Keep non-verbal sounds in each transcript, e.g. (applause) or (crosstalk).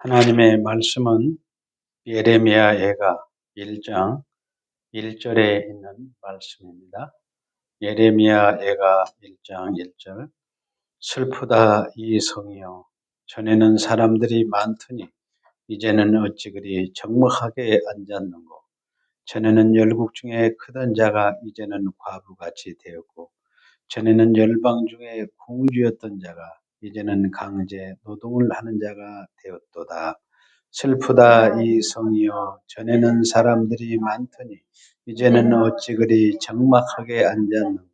하나님의 말씀은 예레미야 애가 1장 1절에 있는 말씀입니다. 예레미야 애가 1장 1절 슬프다 이 성이여 전에는 사람들이 많더니 이제는 어찌 그리 적막하게 앉았는고 전에는 열국 중에 크던 자가 이제는 과부같이 되었고 전에는 열방 중에 공주였던 자가 이제는 강제 노동을 하는 자가 되었도다. 슬프다 이 성이여 전에는 사람들이 많더니 이제는 어찌 그리 적막하게 앉았는고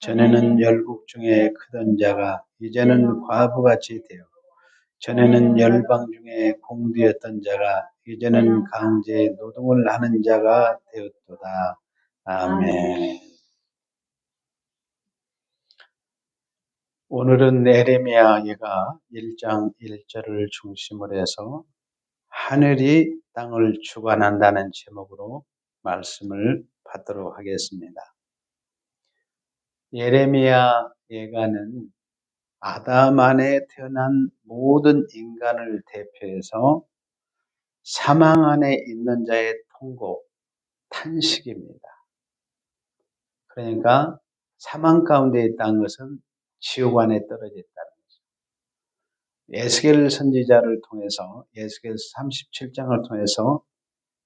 전에는 열국 중에 크던 자가 이제는 과부같이 되었고 전에는 열방 중에 공주였던 자가 이제는 강제 노동을 하는 자가 되었도다. 아멘. 오늘은 에레미야 얘가 1장 1절을 중심으로 해서 하늘이 땅을 주관한다는 제목으로 말씀을 받도록 하겠습니다. 예레미야 예가는 아담 안에 태어난 모든 인간을 대표해서 사망 안에 있는 자의 통곡, 탄식입니다. 그러니까 사망 가운데 있다는 것은 지옥 안에 떨어져 있다는 거죠. 에스겔 선지자를 통해서 에스겔 37장을 통해서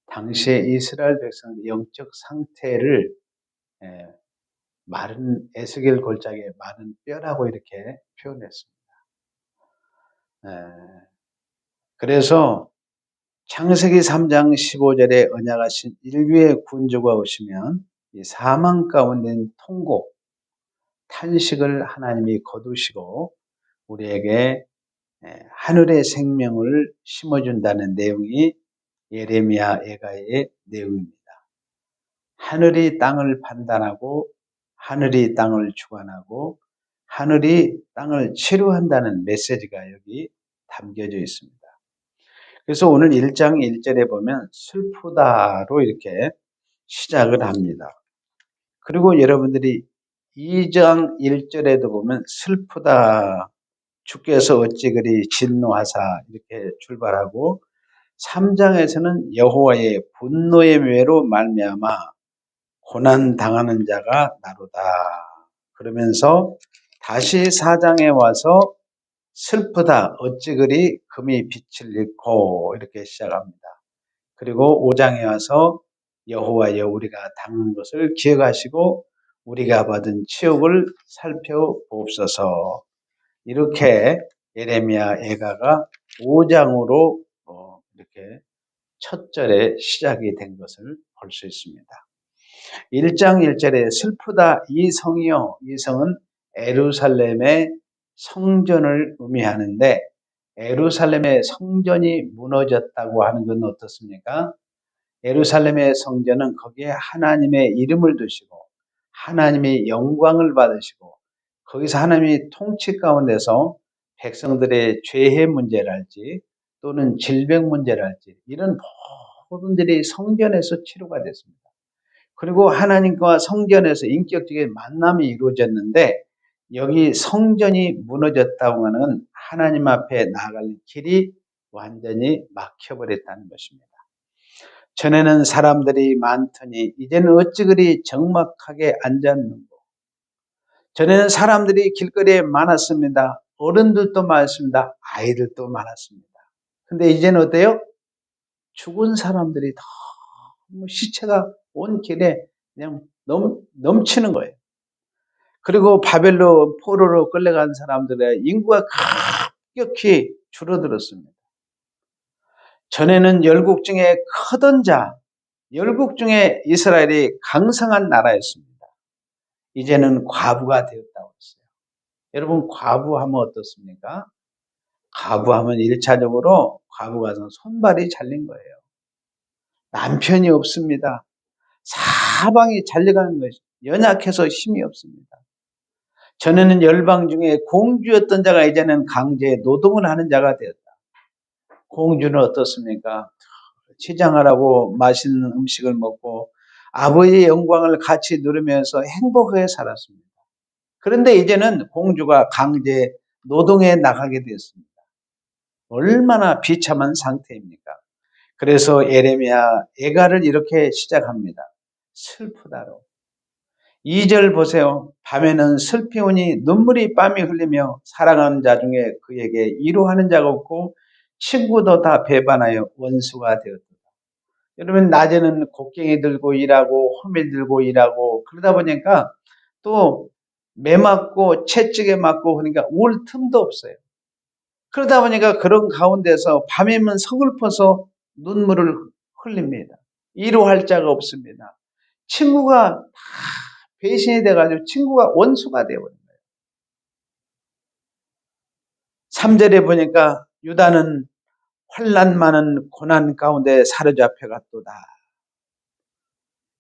당시의 이스라엘 백성의 영적 상태를 예, 마른 에스겔 골짜기에 마른 뼈라고 이렇게 표현했습니다. 예, 그래서 창세기 3장 15절에 언약하신 인류의 군주가 오시면 이 사망 가운데 있는 통곡, 탄식을 하나님이 거두시고 우리에게 하늘의 생명을 심어준다는 내용이 예레미야 에가의 내용입니다. 하늘이 땅을 판단하고 하늘이 땅을 주관하고 하늘이 땅을 치료한다는 메시지가 여기 담겨져 있습니다. 그래서 오늘 1장 1절에 보면 슬프다로 이렇게 시작을 합니다. 그리고 여러분들이 2장 1절에도 보면 슬프다. 주께서 어찌 그리 진노하사 이렇게 출발하고 3장에서는 여호와의 분노의 묘로 말미암아 고난 당하는 자가 나로다. 그러면서 다시 4장에 와서 슬프다 어찌 그리 금이 빛을 잃고 이렇게 시작합니다. 그리고 5장에 와서 여호와여 우리가 당한 것을 기억하시고 우리가 받은 치욕을 살펴보옵소서. 이렇게 예레미야 애가가 5장으로 어, 이렇게 첫 절에 시작이 된 것을 볼 수 있습니다. 1장 1절에 슬프다 이 성이요 이 성은 에루살렘의 성전을 의미하는데 에루살렘의 성전이 무너졌다고 하는 건 어떻습니까? 에루살렘의 성전은 거기에 하나님의 이름을 두시고 하나님의 영광을 받으시고 거기서 하나님이 통치 가운데서 백성들의 죄의 문제랄지 또는 질병 문제랄지 이런 모든 들이 성전에서 치료가 됐습니다. 그리고 하나님과 성전에서 인격적인 만남이 이루어졌는데 여기 성전이 무너졌다고 하는 하나님 앞에 나아갈 길이 완전히 막혀버렸다는 것입니다. 전에는 사람들이 많더니 이제는 어찌 그리 적막하게 앉았는고. 전에는 사람들이 길거리에 많았습니다. 어른들도 많습니다. 아이들도 많았습니다. 근데 이제는 어때요? 죽은 사람들이 너무 시체가 온 길에 그냥 넘, 넘치는 거예요. 그리고 바벨로 포로로 끌려간 사람들의 인구가 급격히 줄어들었습니다. 전에는 열국 중에 크던 자, 열국 중에 이스라엘이 강성한 나라였습니다. 이제는 과부가 되었다고 했어요. 여러분 과부하면 어떻습니까? 과부하면 1차적으로 과부가 손발이 잘린 거예요. 남편이 없습니다. 사방이 잘려가는 것이 연약해서 힘이 없습니다. 전에는 열방 중에 공주였던 자가 이제는 강제 노동을 하는 자가 되었다. 공주는 어떻습니까? 치장하라고 맛있는 음식을 먹고 아버지의 영광을 같이 누리면서 행복하게 살았습니다. 그런데 이제는 공주가 강제 노동에 나가게 되었습니다. 얼마나 비참한 상태입니까? 그래서 에레미야 애가를 이렇게 시작합니다. 슬프다로. 2절 보세요. 밤에는 슬피우니 눈물이 땀이 흘리며 사랑하는 자 중에 그에게 이루하는 자가 없고 친구도 다 배반하여 원수가 되었다. 여러분 낮에는 곡괭이 들고 일하고 호밀 들고 일하고 그러다 보니까 또 매 맞고 채찍에 맞고 그러니까 울 틈도 없어요. 그러다 보니까 그런 가운데서 밤이면 서글퍼서 눈물을 흘립니다. 이루할 자가 없습니다. 친구가 다 배신이 돼가지고 친구가 원수가 되어버린 거예요. 3절에 보니까 유다는 환란 많은 고난 가운데 사로잡혀 갔도다.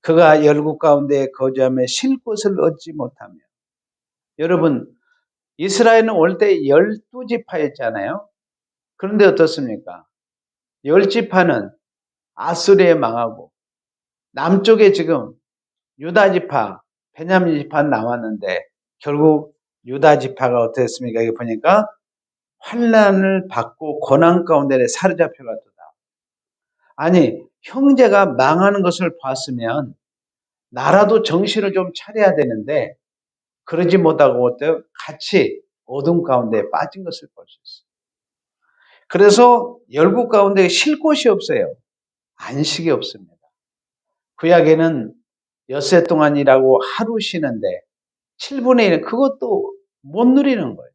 그가 열국 가운데 거주하며 쉴 곳을 얻지 못하며 여러분 이스라엘은 올때 열두 지파였잖아요. 그런데 어떻습니까? 열 지파는 아수리에 망하고 남쪽에 지금 유다 지파, 베냐민 지파 남았는데 결국 유다 지파가 어떻습니까? 여기 보니까 환란을 받고 고난 가운데 사로잡혀 갔다. 아니 형제가 망하는 것을 봤으면 나라도 정신을 좀 차려야 되는데 그러지 못하고 어때요? 같이 어둠 가운데 빠진 것을 볼 수 있어요. 그래서 열국 가운데 쉴 곳이 없어요. 안식이 없습니다. 구약에는 엿새 동안 일하고 하루 쉬는데 7분의 1 그것도 못 누리는 거예요.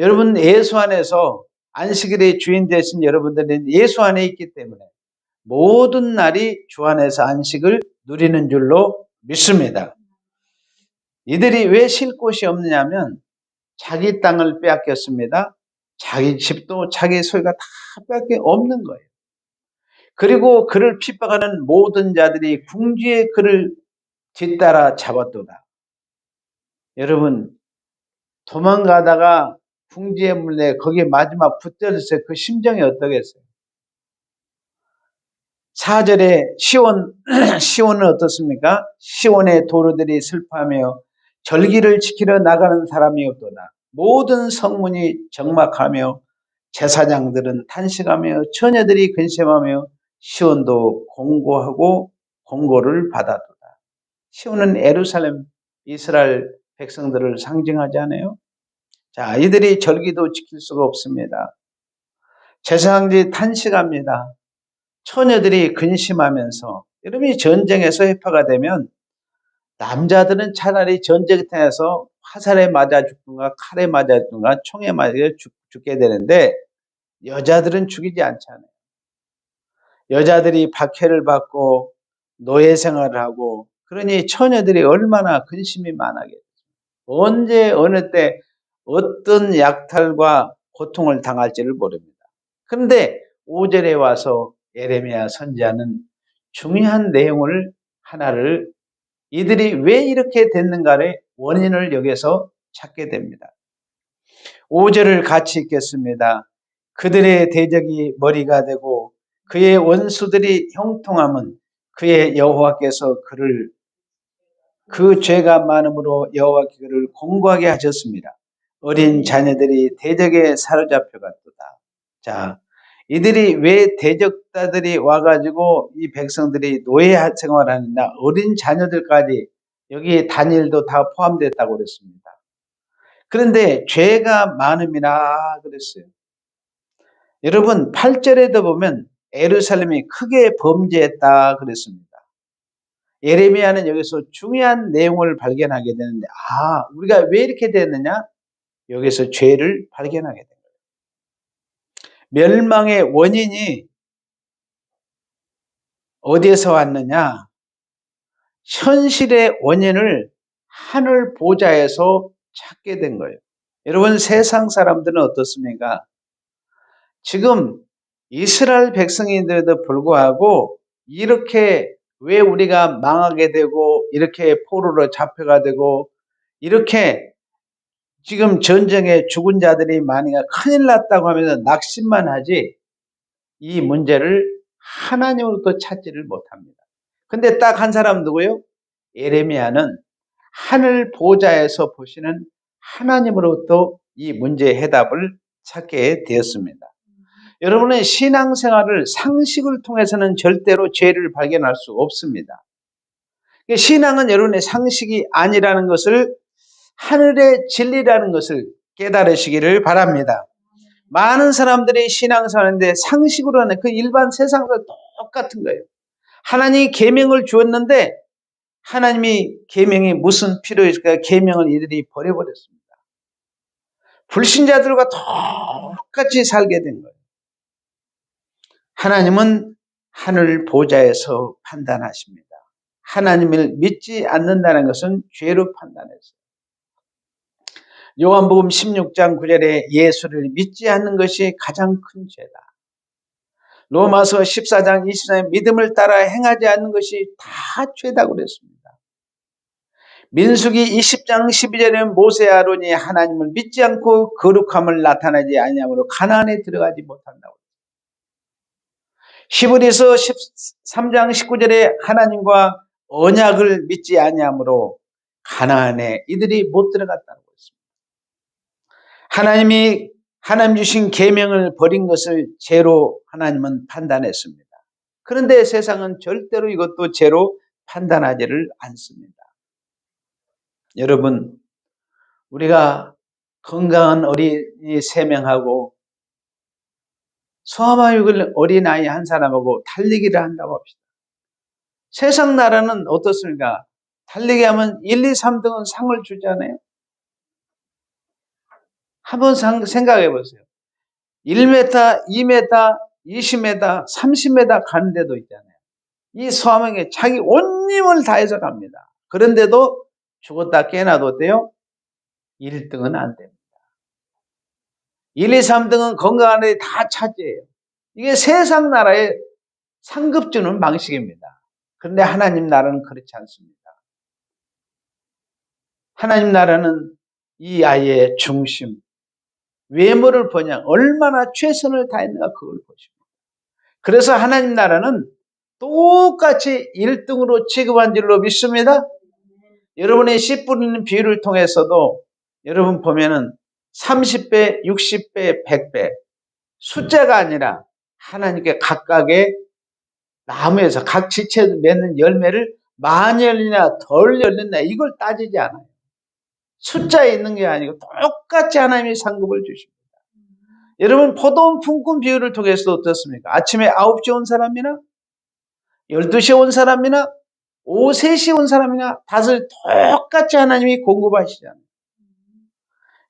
여러분 예수 안에서 안식일의 주인 되신 여러분들은 예수 안에 있기 때문에 모든 날이 주 안에서 안식을 누리는 줄로 믿습니다. 이들이 왜 쉴 곳이 없느냐면 자기 땅을 빼앗겼습니다. 자기 집도 자기 소유가 다 빼앗겨 없는 거예요. 그리고 그를 핍박하는 모든 자들이 궁지에 그를 뒤따라 잡았도다. 여러분 도망가다가 궁지에 물려 거기에 마지막 붙들었을 그 심정이 어떠겠어요? 4절에 시온, (clears throat) 시온은 어떻습니까? 시온의 도로들이 슬퍼하며 절기를 지키러 나가는 사람이 없도다. 모든 성문이 적막하며 제사장들은 탄식하며 처녀들이 근심하며 시온도 공고하고 공고를 받아도다. 시온은 에루살렘 이스라엘 백성들을 상징하지 않아요? 자, 이들이 절기도 지킬 수가 없습니다. 제사장들이 탄식합니다. 처녀들이 근심하면서 여러분이 전쟁에서 해파가 되면 남자들은 차라리 전쟁터에서 화살에 맞아 죽든가 칼에 맞아 죽든가 총에 맞아 죽, 죽게 되는데 여자들은 죽이지 않잖아요. 여자들이 박해를 받고 노예 생활을 하고 그러니 처녀들이 얼마나 근심이 많아겠어요. 언제 어느 때 어떤 약탈과 고통을 당할지를 모릅니다. 그런데 5절에 와서 예레미야 선지자는 중요한 내용을 하나를 이들이 왜 이렇게 됐는가를 원인을 여기서 찾게 됩니다. 5절을 같이 읽겠습니다. 그들의 대적이 머리가 되고 그의 원수들이 형통함은 그의 여호와께서 그를 그 죄가 많음으로 여호와께 그를 공고하게 하셨습니다. 어린 자녀들이 대적에 사로잡혀 갔도다. 자, 이들이 왜 대적자들이 와가지고 이 백성들이 노예 생활하느냐 어린 자녀들까지 여기 단일도 다 포함됐다고 그랬습니다. 그런데 죄가 많음이라 그랬어요. 여러분 8절에도 보면 에루살렘이 크게 범죄했다 그랬습니다. 예레미야는 여기서 중요한 내용을 발견하게 되는데 아 우리가 왜 이렇게 됐느냐 여기서 죄를 발견하게 됩니다. 멸망의 원인이 어디에서 왔느냐? 현실의 원인을 하늘 보좌에서 찾게 된 거예요. 여러분 세상 사람들은 어떻습니까? 지금 이스라엘 백성인들에도 불구하고 이렇게 왜 우리가 망하게 되고 이렇게 포로로 잡혀가 되고 이렇게 지금 전쟁에 죽은 자들이 많이가 큰일 났다고 하면서 낙심만 하지 이 문제를 하나님으로부터 찾지를 못합니다. 근데 딱 한 사람 누구요? 예레미야는 하늘 보좌에서 보시는 하나님으로부터 이 문제의 해답을 찾게 되었습니다. 여러분의 신앙생활을 상식을 통해서는 절대로 죄를 발견할 수 없습니다. 신앙은 여러분의 상식이 아니라는 것을 하늘의 진리라는 것을 깨달으시기를 바랍니다. 많은 사람들이 신앙생활인데 상식으로 하는 그 일반 세상과 똑같은 거예요. 하나님이 계명을 주었는데 하나님이 계명이 무슨 필요 있을까? 계명을 이들이 버려버렸습니다. 불신자들과 똑같이 살게 된 거예요. 하나님은 하늘 보좌에서 판단하십니다. 하나님을 믿지 않는다는 것은 죄로 판단했어요. 요한복음 16장 9절에 예수를 믿지 않는 것이 가장 큰 죄다. 로마서 14장 24절 믿음을 따라 행하지 않는 것이 다 죄다고 그랬습니다. 민수기 20장 12절에 모세 아론이 하나님을 믿지 않고 거룩함을 나타내지 아니하므로 가나안에 들어가지 못한다고. 히브리서 13장 19절에 하나님과 언약을 믿지 아니하므로 가나안에 이들이 못 들어갔다고. 하나님이 하나님 주신 계명을 버린 것을 죄로 하나님은 판단했습니다. 그런데 세상은 절대로 이것도 죄로 판단하지를 않습니다. 여러분, 우리가 건강한 어린이 3명하고 소아마육을 어린아이 한 사람하고 달리기를 한다고 합시다. 세상 나라는 어떻습니까? 달리기 하면 1, 2, 3등은 상을 주잖아요. 한번 생각해 보세요. 1m, 2m, 20m, 30m 가는 데도 있잖아요. 이 소아마육에 자기 온 힘을 다해서 갑니다. 그런데도 죽었다 깨어나도 돼요? 1등은 안 됩니다. 1, 2, 3등은 건강한 애들이 다 차지해요. 이게 세상 나라의 상급 주는 방식입니다. 그런데 하나님 나라는 그렇지 않습니다. 하나님 나라는 이 아이의 중심, 외모를 보냐, 얼마나 최선을 다했는가 그걸 보십니다. 그래서 하나님 나라는 똑같이 1등으로 취급한 줄로 믿습니다. 여러분의 씨 뿌리는 비율을 통해서도 여러분 보면은 30배, 60배, 100배 숫자가 아니라 하나님께 각각의 나무에서 각 지체에 맺는 열매를 많이 열리냐 덜 열렸냐 이걸 따지지 않아요. 숫자에 있는 게 아니고 똑같이 하나님이 상급을 주십니다. 여러분 포도원 품꾼 비율을 통해서 어떻습니까? 아침에 9시 온 사람이나 12시에 온 사람이나 오후 3시에 온 사람이나 다들 똑같이 하나님이 공급하시잖아요.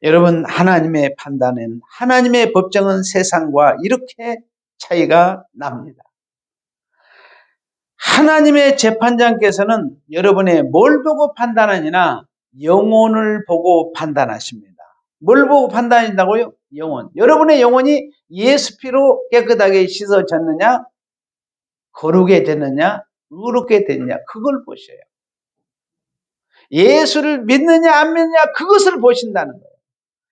여러분 하나님의 판단은 하나님의 법정은 세상과 이렇게 차이가 납니다. 하나님의 재판장께서는 여러분의 뭘 보고 판단하느냐 영혼을 보고 판단하십니다. 뭘 보고 판단한다고요? 영혼. 여러분의 영혼이 예수 피로 깨끗하게 씻어졌느냐? 거룩해 됐느냐? 의롭게 됐냐? 그걸 보셔요. 예수를 믿느냐 안 믿느냐 그것을 보신다는 거예요.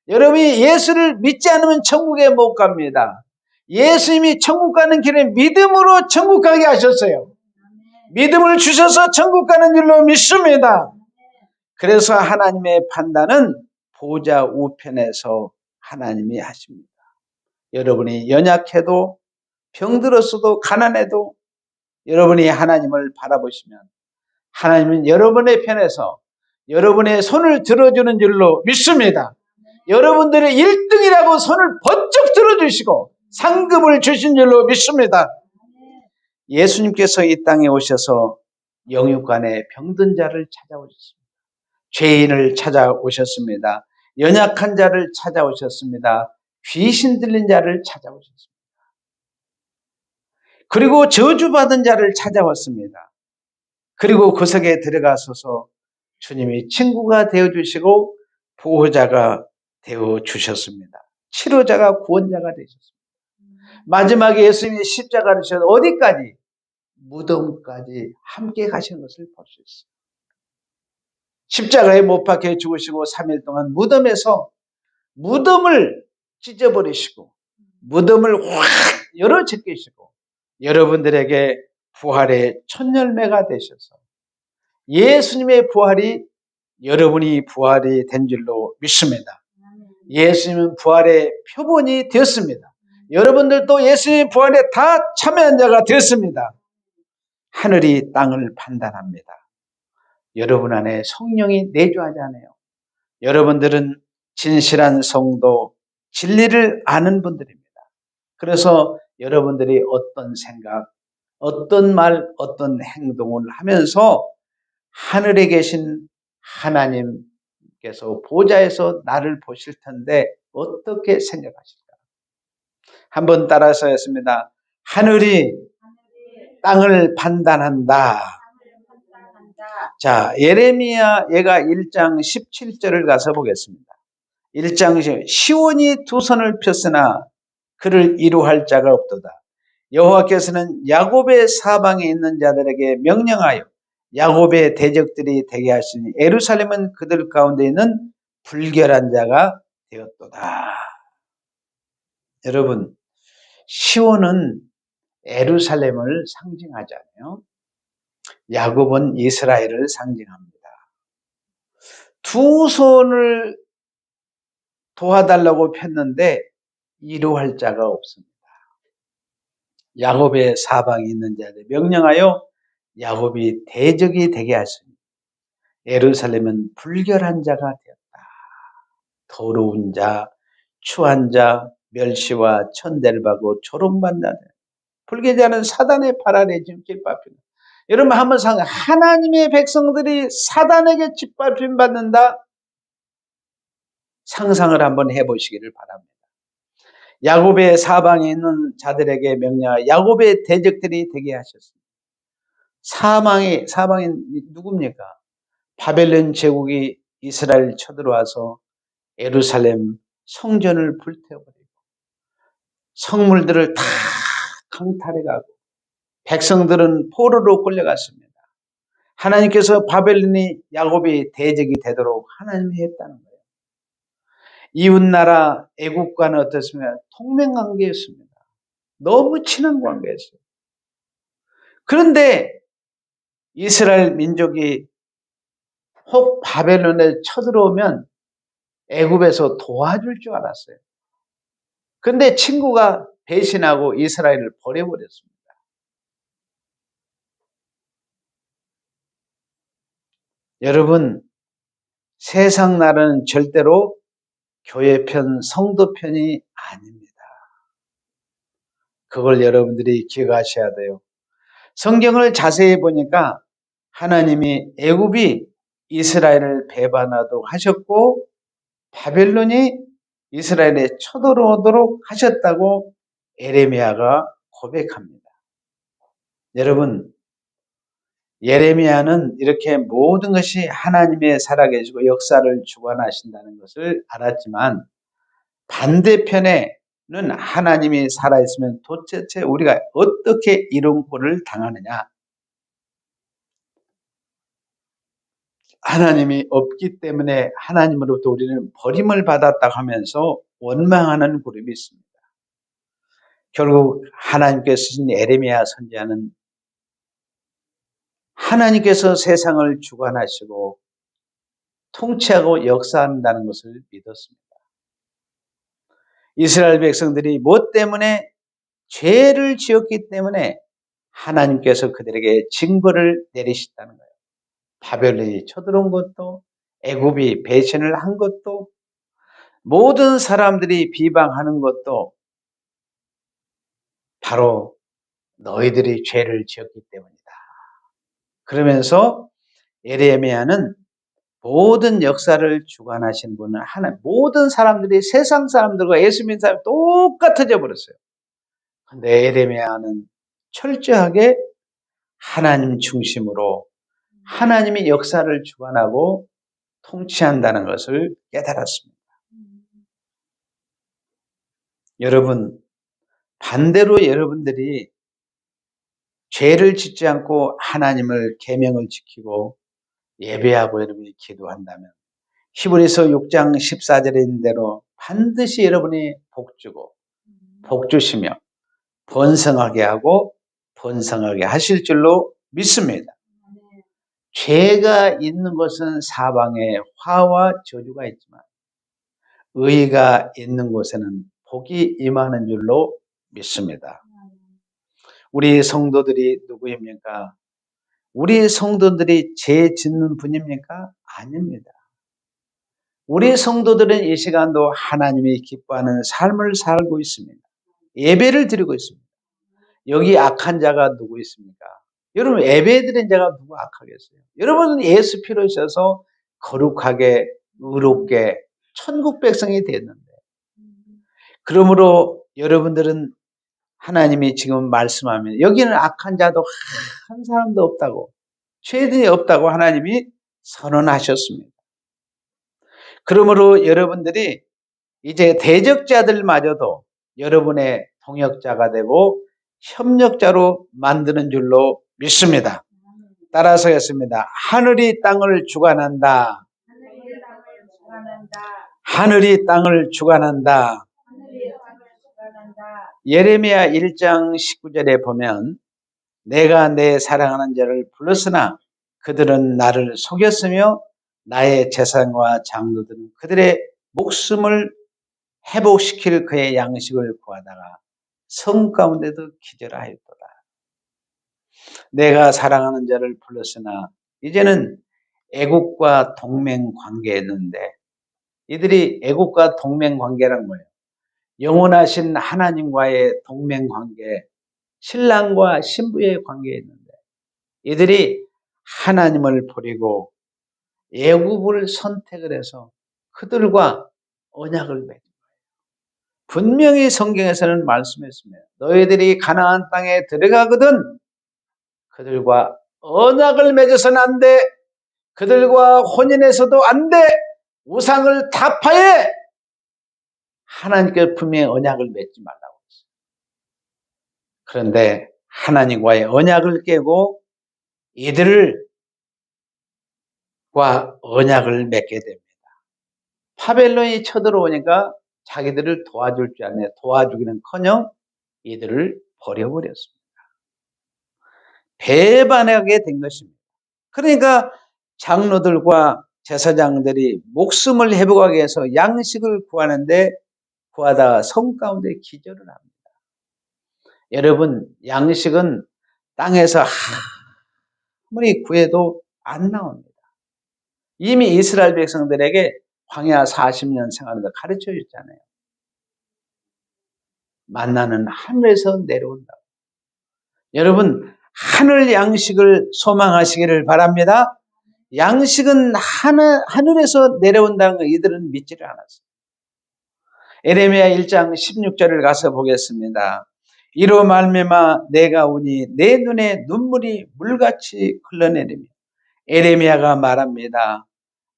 여러분이 예수를 믿지 않으면 천국에 못 갑니다. 예수님이 천국 가는 길에 믿음으로 천국 가게 하셨어요. 믿음을 주셔서 천국 가는 길로 믿습니다. 그래서 하나님의 판단은 보좌 우편에서 하나님이 하십니다. 여러분이 연약해도 병들었어도 가난해도 여러분이 하나님을 바라보시면 하나님은 여러분의 편에서 여러분의 손을 들어주는 줄로 믿습니다. 여러분들의 1등이라고 손을 번쩍 들어주시고 상급을 주신 줄로 믿습니다. 예수님께서 이 땅에 오셔서 영육간에 병든 자를 찾아오셨습니다. 죄인을 찾아오셨습니다. 연약한 자를 찾아오셨습니다. 귀신 들린 자를 찾아오셨습니다. 그리고 저주받은 자를 찾아왔습니다. 그리고 구석에 들어가서서 주님이 친구가 되어주시고 보호자가 되어주셨습니다. 치료자가 구원자가 되셨습니다. 마지막에 예수님이 십자가를 지셔서 어디까지? 무덤까지 함께 가신 것을 볼 수 있습니다. 십자가에 못 박혀 죽으시고 3일 동안 무덤에서 무덤을 찢어버리시고 무덤을 확 열어 제끼시고 여러분들에게 부활의 첫 열매가 되셔서 예수님의 부활이 여러분이 부활이 된 줄로 믿습니다. 예수님은 부활의 표본이 되었습니다. 여러분들도 예수님 부활에 다 참여한 자가 되었습니다. 하늘이 땅을 판단합니다. 여러분 안에 성령이 내주하잖아요. 여러분들은 진실한 성도, 진리를 아는 분들입니다. 그래서 여러분들이 어떤 생각, 어떤 말, 어떤 행동을 하면서 하늘에 계신 하나님께서 보좌에서 나를 보실 텐데 어떻게 생각하실까? 한번 따라서 했습니다. 하늘이 땅을 판단한다. 자, 예레미야 얘가 1장 17절을 가서 보겠습니다. 1장 10 시온이 두 손을 폈으나 그를 이루할 자가 없도다. 여호와께서는 야곱의 사방에 있는 자들에게 명령하여 야곱의 대적들이 되게 하시니 예루살렘은 그들 가운데 있는 불결한 자가 되었도다. 여러분, 시온은 예루살렘을 상징하잖아요. 야곱은 이스라엘을 상징합니다. 두 손을 도와달라고 폈는데 이루할 자가 없습니다. 야곱의 사방에 있는 자들 명령하여 야곱이 대적이 되게 하시니 예루살렘은 불결한 자가 되었다. 더러운 자, 추한 자, 멸시와 천대를 받고 조롱받는 불계자는 사단의 팔 아래 지금 짓밟힌다. 여러분 한번 상상 하나님의 백성들이 사단에게 짓밟힘 받는다. 상상을 한번 해보시기를 바랍니다. 야곱의 사방에 있는 자들에게 명령하 야곱의 대적들이 되게 하셨습니다. 사망이 사방이 누굽니까? 바벨론 제국이 이스라엘 쳐들어와서 예루살렘 성전을 불태워버리고 성물들을 다 강탈해가고 백성들은 포로로 끌려갔습니다. 하나님께서 바벨론이 야곱이 대적이 되도록 하나님이 했다는 거예요. 이웃나라 애국과는 어떻습니까? 동맹관계였습니다. 너무 친한 관계였어요. 그런데 이스라엘 민족이 혹 바벨론에 쳐들어오면 애굽에서 도와줄 줄 알았어요. 근데 친구가 배신하고 이스라엘을 버려버렸습니다. 여러분, 세상 나라는 절대로 교회 편, 성도 편이 아닙니다. 그걸 여러분들이 기억하셔야 돼요. 성경을 자세히 보니까 하나님이 애굽이 이스라엘을 배반하도록 하셨고 바벨론이 이스라엘에 쳐들어오도록 하셨다고 에레미야가 고백합니다. 여러분, 예레미야는 이렇게 모든 것이 하나님의 살아계시고 역사를 주관하신다는 것을 알았지만 반대편에는 하나님이 살아있으면 도대체 우리가 어떻게 이런 꼴을 당하느냐? 하나님이 없기 때문에 하나님으로부터 우리는 버림을 받았다 하면서 원망하는 그룹이 있습니다. 결국 하나님께서 쓰신 에레미야 선지자는 하나님께서 세상을 주관하시고 통치하고 역사한다는 것을 믿었습니다. 이스라엘 백성들이 무엇 때문에 죄를 지었기 때문에 하나님께서 그들에게 징벌을 내리셨다는 거예요. 바벨론이 쳐들어온 것도 애굽이 배신을 한 것도 모든 사람들이 비방하는 것도 바로 너희들이 죄를 지었기 때문이다. 그러면서 에레미야는 모든 역사를 주관하신 분은 하나 모든 사람들이 세상 사람들과 예수 믿는 사람 똑같아져 버렸어요. 근데 에레미야는 철저하게 하나님 중심으로 하나님이 역사를 주관하고 통치한다는 것을 깨달았습니다. 여러분, 반대로 여러분들이 죄를 짓지 않고 하나님을 계명을 지키고 예배하고 여러분이 기도한다면 히브리서 6장 14절에 있는 대로 반드시 여러분이 복주고 복주시며 번성하게 하고 번성하게 하실 줄로 믿습니다. 죄가 있는 것은 사방에 화와 저주가 있지만 의가 있는 곳에는 복이 임하는 줄로 믿습니다. 우리 성도들이 누구입니까? 우리 성도들이 죄 짓는 분입니까? 아닙니다. 우리 성도들은 이 시간도 하나님이 기뻐하는 삶을 살고 있습니다. 예배를 드리고 있습니다. 여기 악한 자가 누구 있습니까? 여러분 예배 드린 자가 누구 악하겠어요? 여러분은 예수 피로 있어서 거룩하게 의롭게 천국 백성이 됐는데 그러므로 여러분들은 하나님이 지금 말씀하면 여기는 악한 자도 한 사람도 없다고 죄인이 없다고 하나님이 선언하셨습니다. 그러므로 여러분들이 이제 대적자들마저도 여러분의 동역자가 되고 협력자로 만드는 줄로 믿습니다. 따라서 했습니다. 하늘이 땅을 주관한다. 하늘이 땅을 주관한다. 예레미야 1장 19절에 보면 내가 내 사랑하는 자를 불렀으나 그들은 나를 속였으며 나의 재산과 장로들은 그들의 목숨을 회복시킬 그의 양식을 구하다가 성 가운데도 기절하였도다. 내가 사랑하는 자를 불렀으나 이제는 애국과 동맹 관계였는데 이들이 애국과 동맹 관계란 뭐예요? 영원하신 하나님과의 동맹 관계, 신랑과 신부의 관계였는데 이들이 하나님을 버리고 애국을 선택을 해서 그들과 언약을 맺은 거예요. 분명히 성경에서는 말씀했습니다. 너희들이 가나안 땅에 들어가거든 그들과 언약을 맺어서는 안 돼. 그들과 혼인해서도 안 돼. 우상을 타파해. 하나님께 분명히 언약을 맺지 말라고 했어요. 그런데 하나님과의 언약을 깨고 이들과 언약을 맺게 됩니다. 파벨론이 쳐들어오니까 자기들을 도와줄 줄 아네 도와주기는커녕 이들을 버려버렸습니다. 배반하게 된 것입니다. 그러니까 장로들과 제사장들이 목숨을 회복하기 위해서 양식을 구하는데 구하다가 성 가운데 기절을 합니다. 여러분 양식은 땅에서 아무리 구해도 안 나옵니다. 이미 이스라엘 백성들에게 광야 40년 생활을 가르쳐 줬잖아요. 만나는 하늘에서 내려온다. 여러분 하늘 양식을 소망하시기를 바랍니다. 양식은 하늘, 하늘에서 내려온다는 거 이들은 믿지를 않았어요. 에레미야 1장 16절을 가서 보겠습니다. 이로 말미암아 내가 우니 내 눈에 눈물이 물같이 흘러내리며 에레미야가 말합니다.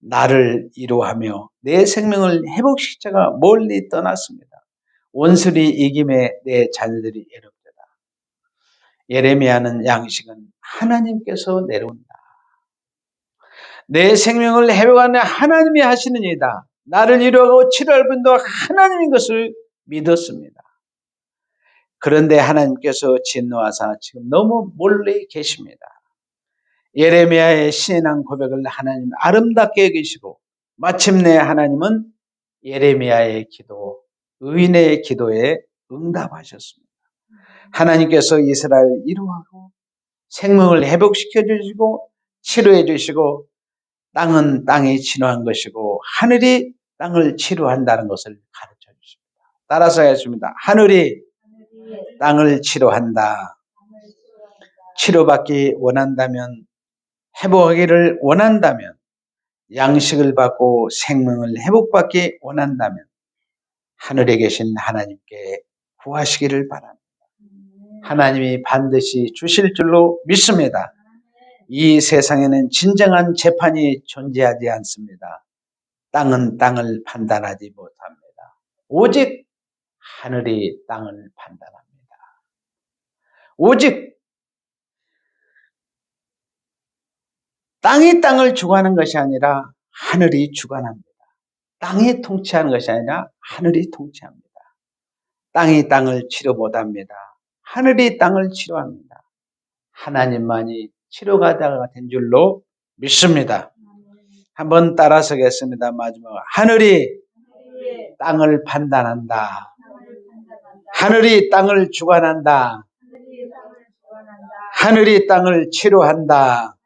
나를 이루하며 내 생명을 회복시키자가 멀리 떠났습니다. 원수리 이김에 내 자녀들이 애롭다. 예레미야는 양식은 하나님께서 내려온다. 내 생명을 회복하는 하나님이 하시는 이다. 나를 이루고 치료할 분도 하나님인 것을 믿었습니다. 그런데 하나님께서 진노하사 지금 너무 멀리 계십니다. 예레미야의 신앙 고백을 하나님 아름답게 계시고 마침내 하나님은 예레미야의 기도, 의인의 기도에 응답하셨습니다. 하나님께서 이스라엘을 이루하고 생명을 회복시켜 주시고 치료해 주시고 땅은 땅이 진화한 것이고 하늘이 땅을 치료한다는 것을 가르쳐 주십니다. 따라서 하겠습니다. 하늘이. 땅을 치료한다. 치료받기 원한다면 회복하기를 원한다면 양식을 받고 생명을 회복받기 원한다면 하늘에 계신 하나님께 구하시기를 바랍니다. 하나님이 반드시 주실 줄로 믿습니다. 이 세상에는 진정한 재판이 존재하지 않습니다. 땅은 땅을 판단하지 못합니다. 오직 하늘이 땅을 판단합니다. 오직 땅이 땅을 주관하는 것이 아니라 하늘이 주관합니다. 땅이 통치하는 것이 아니라 하늘이 통치합니다. 땅이 땅을 치료 못합니다. 하늘이 땅을 치료합니다. 하나님만이 치료가다가 된 줄로 믿습니다. 한번 따라서겠습니다. 마지막 하늘이 땅을 판단한다. 하늘이 땅을 주관한다. 하늘이 땅을 치료한다.